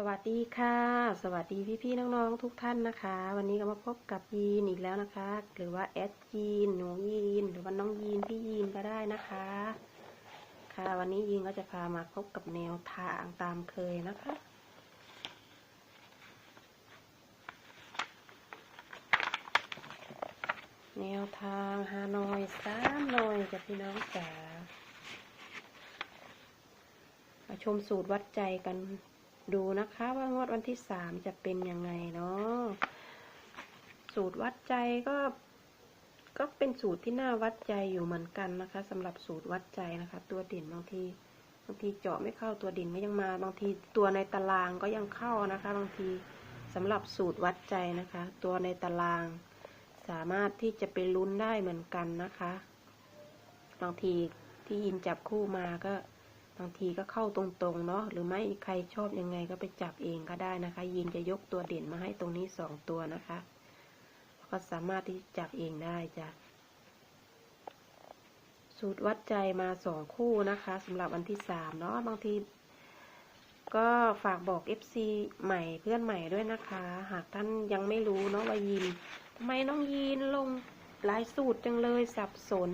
สวัสดีค่ะ สวัสดีพี่ๆน้องๆทุกท่านนะคะ วันนี้ก็มาพบกับยีนอีกแล้วนะคะ หรือว่าแอดยีนหนูยีน หรือว่าน้องยีนพี่ยีนก็ได้นะคะ ค่ะ วันนี้ยีนก็จะพามาพบกับแนวทางตามเคยนะคะ แนวทางฮานอยสามหน่อยจะพี่น้องจ๋ามาชมสูตรวัดใจกัน ดูนะคะว่างวดวันที่สามจะเป็นยังไงเนาะสูตรวัดใจก็ ก็เป็นสูตรที่น่าวัดใจอยู่เหมือนกันนะคะสำหรับสูตรวัดใจนะคะ ตัวเด่นบางทีบางทีเจาะไม่เข้าตัวเด่นก็ยังมา บางทีตัวในตารางก็ยังเข้านะคะ บางทีสำหรับสูตรวัดใจนะคะ ตัวในตารางสามารถที่จะไปลุ้นได้เหมือนกันนะคะ บางทีที่ยินจับคู่มาก็ บางทีก็เข้าตรงๆเนาะหรือไม่ใครชอบยังไงก็ไปจับเองก็ได้นะคะยินจะยกตัวเด่นมาให้ตรงนี้สองตัวนะคะ ก็สามารถที่จับเองได้จ้ะสูตรวัดใจมาสองคู่นะคะสำหรับวันที่สามเนาะบางที ก็ฝากบอก FC ใหม่เพื่อนใหม่ด้วยนะคะ หากท่านยังไม่รู้เนาะว่ายินทำไมน้องยีนลงหลายสูตรจังเลยสับสน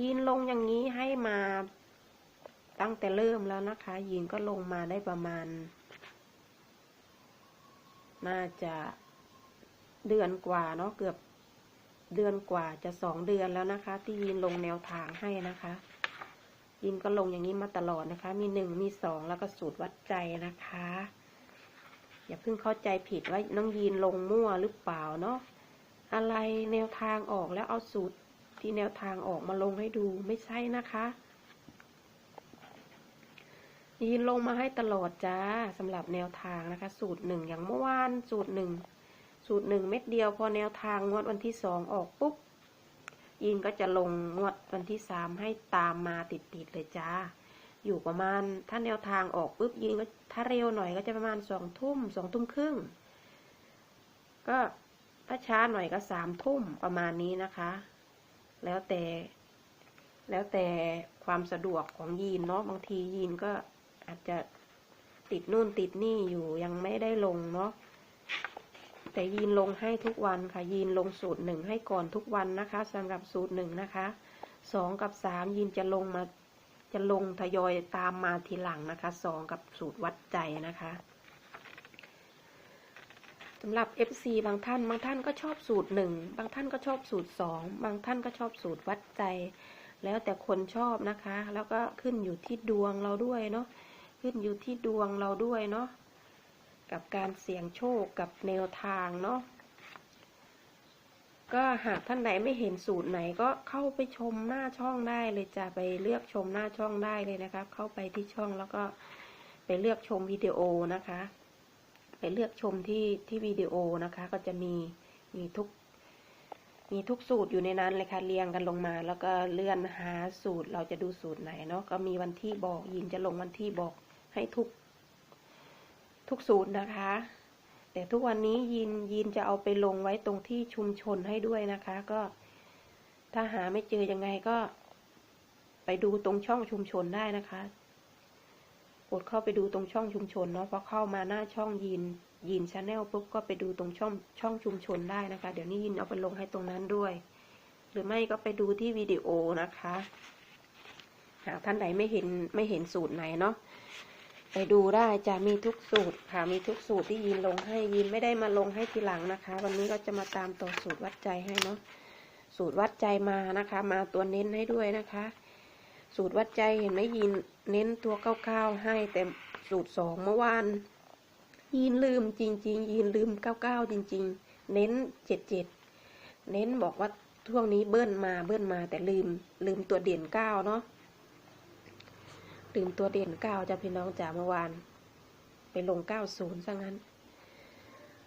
ยีนลงอย่างนี้ให้มา ตั้งแต่เริ่มแล้วนะคะ ยีนก็ลงมาได้ประมาณ น่าจะเดือนกว่าเนาะเกือบเดือนกว่าจะสองเดือนแล้วนะคะ ที่ยีนลงแนวทางให้นะคะ ยีนก็ลงอย่างนี้มาตลอดนะคะ มีหนึ่งมีสองแล้วก็สูตรวัดใจนะคะ อย่าเพิ่งเข้าใจผิดว่าน้องยีนลงมั่วหรือเปล่าเนาะอะไรแนวทางออกแล้วเอาสูตรที่แนวทางออกมาลงให้ดูไม่ใช่นะคะ ยีนลงมาให้ตลอดจ้าสำหรับแนวทางนะคะ สูตรหนึ่งอย่างเมื่อวานสูตรหนึ่งสูตรหนึ่งเม็ดเดียว พอแนวทางงวดวันที่สองออกปุ๊บยีนก็จะลงงวดวันที่สามให้ตามมาติดๆเลยจ้า อยู่ประมาณถ้าแนวทางออกปุ๊บยีนก็ถ้าเร็วหน่อยก็จะประมาณสองทุ่มสองทุ่มครึ่งก็ถ้าช้าหน่อยก็สามทุ่มประมาณนี้นะคะ แล้วแต่ แล้วแต่ความสะดวกของยีนเนาะบางทียีนก็ อาจจะติดนู่นติดนี่อยู่ยังไม่ได้ลงเนาะแต่ยีนลงให้ทุกวันค่ะ ยีนลงสูตรหนึ่งให้ก่อนทุกวันนะคะสำหรับสูตรหนึ่งนะคะสองกับสามยีนจะลงมาจะลงทยอยตามมาทีหลังนะคะสองกับสูตรวัดใจนะคะสำหรับ FC บางท่าน บางท่านก็ชอบสูตรหนึ่งบางท่านก็ชอบสูตรสองบางท่านก็ชอบสูตรวัดใจ แล้วแต่คนชอบนะคะ แล้วก็ขึ้นอยู่ที่ดวงเราด้วยเนาะ ขึ้นอยู่ที่ดวงเราด้วยเนาะกับการเสี่ยงโชคกับแนวทางเนาะก็หากท่านไหนไม่เห็นสูตรไหนก็เข้าไปชมหน้าช่องได้เลยจะไปเลือกชมหน้าช่องได้เลยนะคะ เข้าไปที่ช่องแล้วก็ไปเลือกชมวิดีโอนะคะ ไปเลือกชมที่ที่วิดีโอนะคะ ก็จะมีมีทุก มีทุกสูตรอยู่ในนั้นเลยค่ะเรียงกันลงมา แล้วก็เลื่อนหาสูตรเราจะดูสูตรไหนเนาะก็มีวันที่บอกยินจะลงวันที่บอก ให้ทุกทุกสูตรนะคะ แต่ทุกวันนี้ยินยินจะเอาไปลงไว้ตรงที่ชุมชนให้ด้วยนะคะ ก็ถ้าหาไม่เจอยังไงก็ ไปดูตรงช่องชุมชนได้นะคะกดเข้าไปดูตรงช่องชุมชนเนาะพอเข้ามาหน้าช่องยินยินชาแนลปุ๊บก็ไปดูตรงช่องช่องชุมชนได้นะคะ เดี๋ยวนี้ยินเอาไปลงให้ตรงนั้นด้วย หรือไม่ก็ไปดูที่วิดีโอนะคะ หากท่านใดไม่เห็นไม่เห็นสูตรไหนเนาะ ไปดูได้จะมีทุกสูตรค่ะมีทุกสูตรที่ยินลงให้ยินไม่ได้มาลงให้ทีหลังนะคะ วันนี้ก็จะมาตามตัวสูตรวัดใจให้เนาะสูตรวัดใจมานะคะ มาตัวเน้นให้ด้วยนะคะ สูตรวัดใจเห็นไหมยินเน้นตัวเก้าๆให้แต่สูตรสองเมื่อวานยินลืมจริง ๆ ยินลืมเก้าเก้าจริง ๆ เน้นเจ็ดเจ็ดเน้นบอกว่าช่วงนี้เบิ้ลมาเบิ้ลมาแต่ลืมลืมตัวเด่นเก้าเนาะ ลืมตัวเด่นเก้าจะพี่น้องจ๋าเมื่อวาน ไปลงเก้าศูนย์ซะงั้น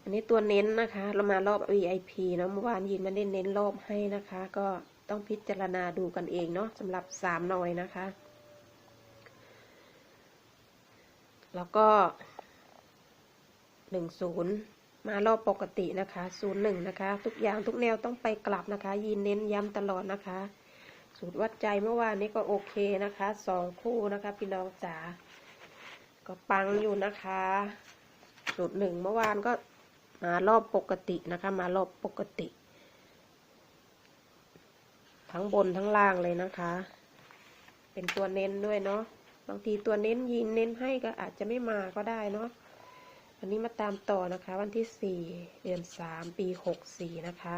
อันนี้ตัวเน้นนะคะ เรามารอบ VIP เนาะเมื่อวานยินมันได้เน้นรอบให้นะคะ ก็ต้องพิจารณาดูกันเองเนาะสำหรับสามหน่อยนะคะ แล้วก็หนึ่งศูนย์มารอบปกตินะคะศูนย์หนึ่งนะคะ ทุกอย่างทุกแนวต้องไปกลับนะคะ ยินเน้นย้ำตลอดนะคะ สูตรวัดใจเมื่อวานนี้ก็โอเคนะคะสองคู่นะคะ พี่น้องจ๋าก็ปังอยู่นะคะ สูตรหนึ่งเมื่อวานก็มารอบปกตินะคะ มารอบปกติ ทั้งบนทั้งล่างเลยนะคะ เป็นตัวเน้นด้วยเนาะบางทีตัวเน้นยินเน้นให้ก็อาจจะไม่มาก็ได้เนาะวันนี้มาตามต่อนะคะ วันที่สี่เดือนสามปีหกสี่นะคะ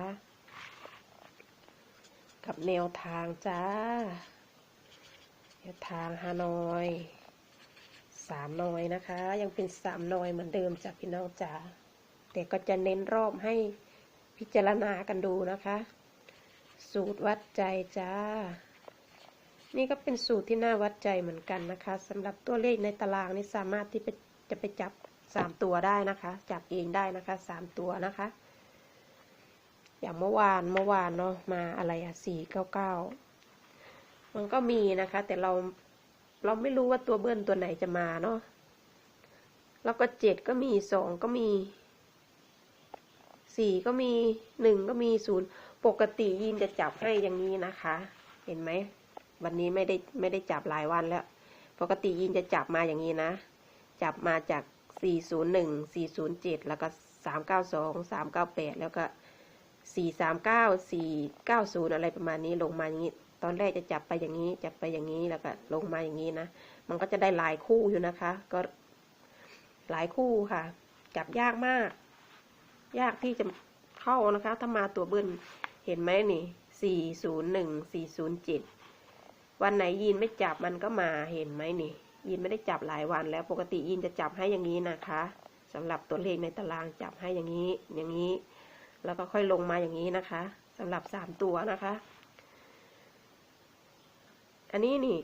กับแนวทางจ้า แนวทางฮานอยสามนอยนะคะ ยังเป็นสามนอยเหมือนเดิมจ้ะพี่น้องจ๋าแต่ก็จะเน้นรอบให้พิจารณากันดูนะคะ สูตรวัดใจจ้า นี่ก็เป็นสูตรที่น่าวัดใจเหมือนกันนะคะสำหรับตัวเลขในตารางนี่สามารถที่จะไปจับสามตัวได้นะคะ จับเองได้นะคะสามตัวนะคะ อย่างเมื่อวานเมื่อวานเนาะมาอะไรอะสี่เก้าเก้ามันก็มีนะคะ แต่เราเราไม่รู้ว่าตัวเบิ้ลตัวไหนจะมาเนาะแล้วก็เจ็ดก็มีสองก็มีสี่ก็มีหนึ่งก็มีศูนย์ปกติยินจะจับให้อย่างนี้นะคะ เห็นไหมวันนี้ไม่ได้ไม่ได้จับหลายวันแล้ว ปกติยินจะจับมาอย่างนี้นะ จับมาจาก 401 407 แล้วก็ 392 398 แล้วก็ 439 490 อะไรประมาณนี้ลงมาอย่างนี้ ตอนแรกจะจับไปอย่างนี้ จับไปอย่างนี้แล้วก็ลงมาอย่างนี้นะ มันก็จะได้หลายคู่อยู่นะคะ ก็หลายคู่ค่ะ จับยากมาก ยากที่จะเข้านะคะ ถ้ามาตัวเบิ้ลเห็นไหมนี่ 401 407 วันไหนยีนไม่จับมันก็มาเห็นไหมนี่ ยีนไม่ได้จับหลายวันแล้วปกติยีนจะจับให้อย่างนี้นะคะสำหรับตัวเลขในตารางจับให้อย่างนี้ อย่างนี้ แล้วก็ค่อยลงมาอย่างนี้นะคะสำหรับสามตัวนะคะ อันนี้นี่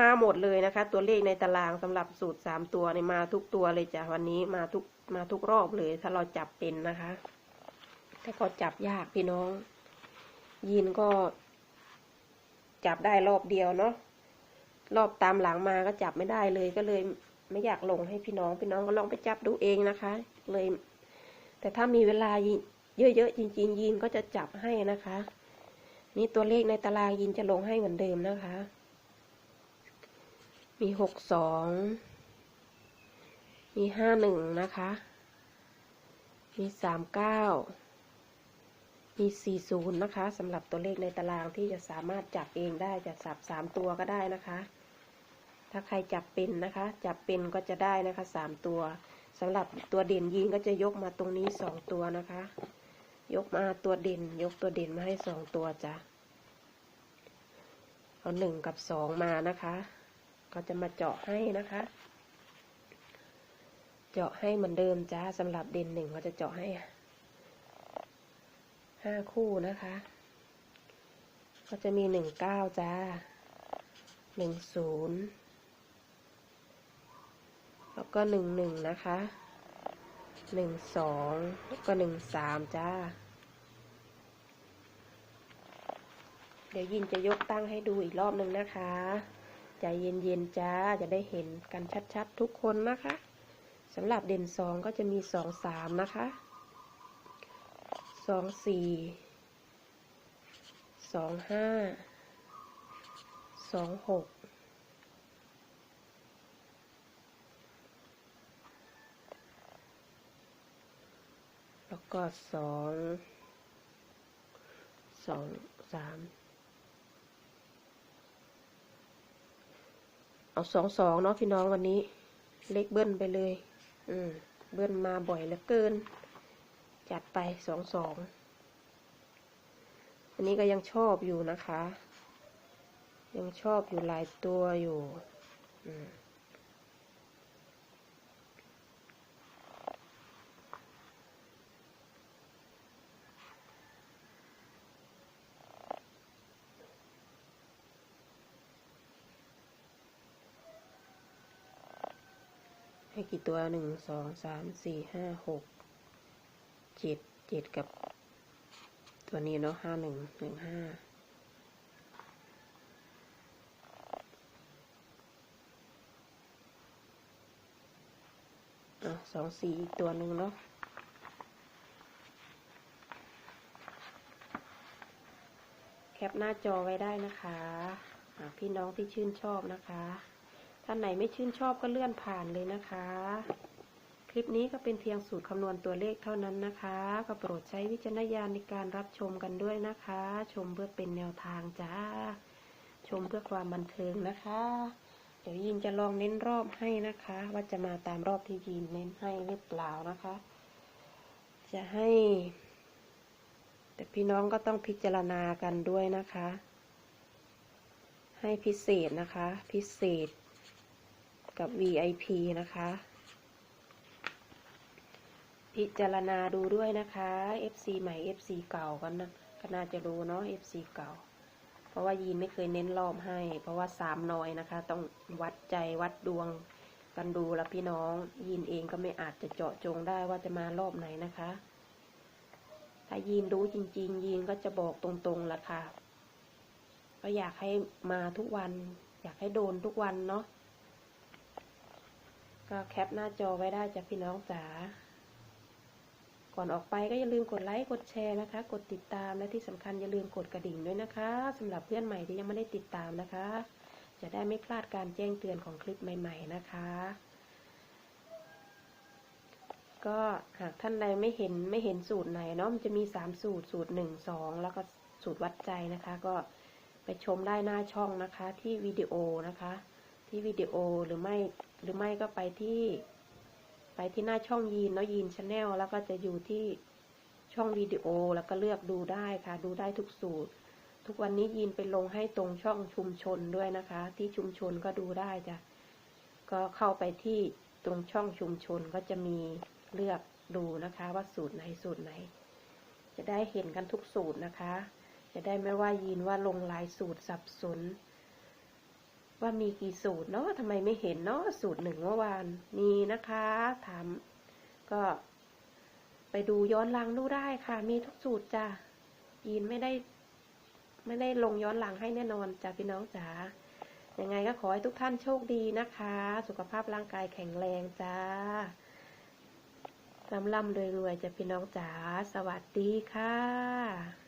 มาหมดเลยนะคะ ตัวเลขในตารางสำหรับสูตรสามตัวในมาทุกตัวเลยจ้ะวันนี้มาทุกมาทุกรอบเลย ถ้าเราจับเป็นนะคะแต่ก็จับยากพี่น้อง ยีนก็ จับได้รอบเดียวเนาะรอบตามหลังมาก็จับไม่ได้เลยก็เลยไม่อยากลงให้พี่น้องพี่น้องก็ลองไปจับดูเองนะคะ เลย แต่ถ้ามีเวลา เยอะๆจริง ๆยีนก็จะจับให้นะคะ นี่ตัวเลขในตารางยีนจะลงให้เหมือนเดิมนะคะ มีหกสองมีห้าหนึ่งนะคะ มีสามเก้ามี40นย์นะคะสำหรับตัวเลขในตารางที่จะสามารถจับเองได้จะสับ3ตัวก็ได้นะคะ ถ้าใครจับเป็นนะคะ จับเป็นก็จะได้นะคะ3ตัวสำหรับตัวเด่นยิงก็จะยกมาตรงนี้2ตัวนะคะ ยกมาตัวเด่น ยกตัวเด่นมาให้2ตัวจ้ะ เอาหนึ่งกับสองมานะคะ ก็จะมาเจาะให้นะคะ เจาะให้เหมือนเดิมจ้าสำหรับเด่นหนึ่งก็จะเจาะให้ห้าคู่นะคะ ก็จะมีหนึ่งเก้าจ้าหนึ่งศูนย์แล้วก็หนึ่งหนึ่งนะคะ หนึ่งสองแล้วก็หนึ่งสามจ้า เดี๋ยวยินจะยกตั้งให้ดูอีกรอบหนึ่งนะคะใจเย็นๆจ้าจะได้เห็นกันชัดๆทุกคนนะคะสำหรับเด่นสองก็จะมีสองสามนะคะสองสี่สองห้าสองหก แล้วก็สองสองสามเอาสองสองเนาะพี่น้องวันนี้ เล็กเบิ้ลไปเลย อืมเบิ้ลมาบ่อยเหลือเกิน จัดไปสองสองอันนี้ก็ยังชอบอยู่นะคะ ยังชอบอยู่หลายตัวอยู่ ให้กี่ตัวหนึ่งสองสามสี่ห้าหกเจ็ดเจ็ดกับ ตัวนี้เนาะห้าหนึ่งหนึ่งห้าอะสองสี่อีกตัวหนึ่งเนาะแคปหน้าจอไว้ได้นะคะะพี่น้องที่ชื่นชอบนะคะ ท่านไหนไม่ชื่นชอบก็เลื่อนผ่านเลยนะคะ คลิปนี้ก็เป็นเพียงสูตรคำนวณตัวเลขเท่านั้นนะคะ ก็โปรดใช้วิจารณญาณในการรับชมกันด้วยนะคะ ชมเพื่อเป็นแนวทางจ้า ชมเพื่อความบันเทิงนะคะ เดี๋ยวยินจะลองเน้นรอบให้นะคะ ว่าจะมาตามรอบที่ยินเน้นให้หรือเปล่านะคะ จะให้ แต่พี่น้องก็ต้องพิจารณากันด้วยนะคะ ให้พิเศษนะคะ พิเศษ กับ VIP นะคะ พิจารณาดูด้วยนะคะ FC ใหม่ FC เก่ากันนะก็น่าจะรู้เนาะ FC เก่า เพราะว่ายีนไม่เคยเน้นรอบให้ เพราะว่าสามน้อยนะคะ ต้องวัดใจวัดดวงกันดูแล้วพี่น้อง ยีนเองก็ไม่อาจจะเจาะจงได้ว่าจะมารอบไหนนะคะ ถ้ายีนรู้จริง ๆ ยีนก็จะบอกตรงๆละค่ะก็อยากให้มาทุกวัน อยากให้โดนทุกวันเนาะ ก็แคปหน้าจอไว้ได้จ้ะพี่น้องจ๋า ก่อนออกไปก็อย่าลืมกดไลค์ กดแชร์นะคะ กดติดตามและที่สำคัญอย่าลืมกดกระดิ่งด้วยนะคะสำหรับเพื่อนใหม่ที่ยังไม่ได้ติดตามนะคะ จะได้ไม่พลาดการแจ้งเตือนของคลิปใหม่ ๆ นะคะ ก็หากท่านใดไม่เห็นไม่เห็นสูตรไหนเนาะมันจะมีสามสูตรสูตรหนึ่งสองแล้วก็สูตรวัดใจนะคะ ก็ไปชมได้หน้าช่องนะคะที่วิดีโอนะคะ ที่วิดีโอหรือไม่หรือไม่ก็ไปที่ไปที่หน้าช่องยีนเนาะยีนชาแนลแล้วก็จะอยู่ที่ช่องวิดีโอแล้วก็เลือกดูได้ค่ะ ดูได้ทุกสูตร ทุกวันนี้ยีนไปลงให้ตรงช่องชุมชนด้วยนะคะ ที่ชุมชนก็ดูได้จ้ะก็เข้าไปที่ตรงช่องชุมชนก็จะมีเลือกดูนะคะ ว่าสูตรไหนสูตรไหน จะได้เห็นกันทุกสูตรนะคะ จะได้ไม่ว่ายีนว่าลงหลายสูตรสับสน ว่ามีกี่สูตรเนาะทำไมไม่เห็นเนาะสูตรหนึ่งเมื่อวานมีนะคะถามก็ไปดูย้อนหลังดูได้ค่ะ มีทุกสูตรจ้ะยีนไม่ได้ ไม่ได้ลงย้อนหลังให้แน่นอนจ้ะพี่น้องจ๋ายังไงก็ขอให้ทุกท่านโชคดีนะคะ สุขภาพร่างกายแข็งแรงจ้าร่ำร่ำรวยรวยจ้ะพี่น้องจ๋าสวัสดีค่ะ